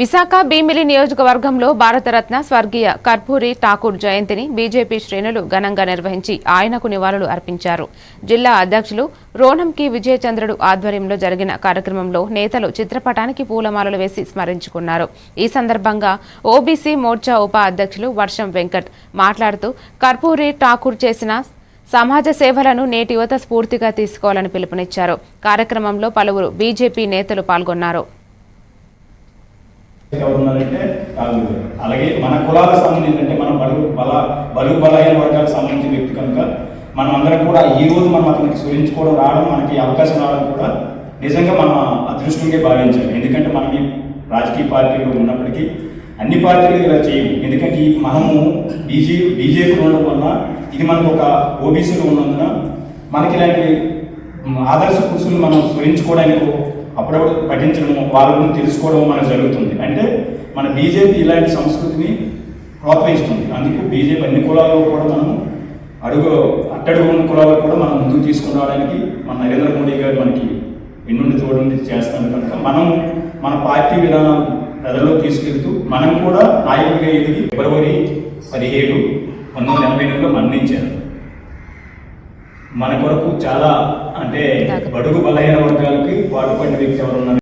విశాఖ భీమిలి నియోజకవర్గంలో భారతరత్న స్వర్గీయ కర్పూరి ఠాకూర్ జయంతిని బీజేపీ శ్రేణులు ఘనంగా నిర్వహించి ఆయనకు నివాళులు అర్పించారు. జిల్లా అధ్యక్షులు రోణంకి విజయచంద్రుడు ఆధ్వర్యంలో జరిగిన కార్యక్రమంలో నేతలు చిత్రపటానికి పూలమాలలు వేసి స్మరించుకున్నారు. ఈ సందర్భంగా ఓబీసీ మోర్చా ఉప అధ్యక్షులు వర్షం వెంకట్ మాట్లాడుతూ కర్పూరి ఠాకూర్ చేసిన సమాజ సేవలను నేటి యువత స్ఫూర్తిగా తీసుకోవాలని పిలుపునిచ్చారు. కార్యక్రమంలో పలువురు బీజేపీ నేతలు పాల్గొన్నారు. ఎవరున్నారంటే కాదు. అలాగే మన కులాలకు సంబంధించి అంటే మన బలు బల బలు బలహీన వర్గాలకు సంబంధించిన వ్యక్తి కనుక మనం అందరం కూడా ఈ రోజు మనం అతనికి స్మరించుకోవడం రావడం మనకి అవకాశం రావడం కూడా నిజంగా మన అదృష్టంగా భావించాలి. ఎందుకంటే మనం ఈ రాజకీయ పార్టీలో ఉన్నప్పటికీ అన్ని పార్టీలు ఇలా చేయము. ఎందుకంటే ఈ మనము బీజే బీజేపీలో ఉండడం వల్ల ఇది మనకు ఒక ఓబీసీలో ఉన్నందున మనకి ఇలాంటి ఆదర్శ పురుషులు మనం స్మరించుకోవడానికి అప్పుడప్పుడు పఠించడం వాళ్ళ గురించి తెలుసుకోవడం మనకు జరుగుతుంది. అంటే మన బీజేపీ ఇలాంటి సంస్కృతిని ప్రోత్సహిస్తుంది. అందుకే బీజేపీ అన్ని కులాల్లో కూడా మనము అడుగు అట్టడుగు ఉన్న కులాల్లో కూడా మనం ముందుకు తీసుకుని రావడానికి మన నరేంద్ర మోడీ గారు మనకి ఎన్నుండి తోడుండి చేస్తాను కనుక మనం మన పార్టీ విధానం ప్రజల్లో తీసుకెళ్తూ మనం కూడా నాయకుడిగా ఎదిగి ఫిబ్రవరి పదిహేడు పంతొమ్మిది వందల ఎనభై ఎనిమిదిలో మరణించారు. మన కొరకు చాలా అంటే బడుగు బలహీన వర్గాలకి పాటుపడిన వ్యక్తి ఎవరు ఉన్నారు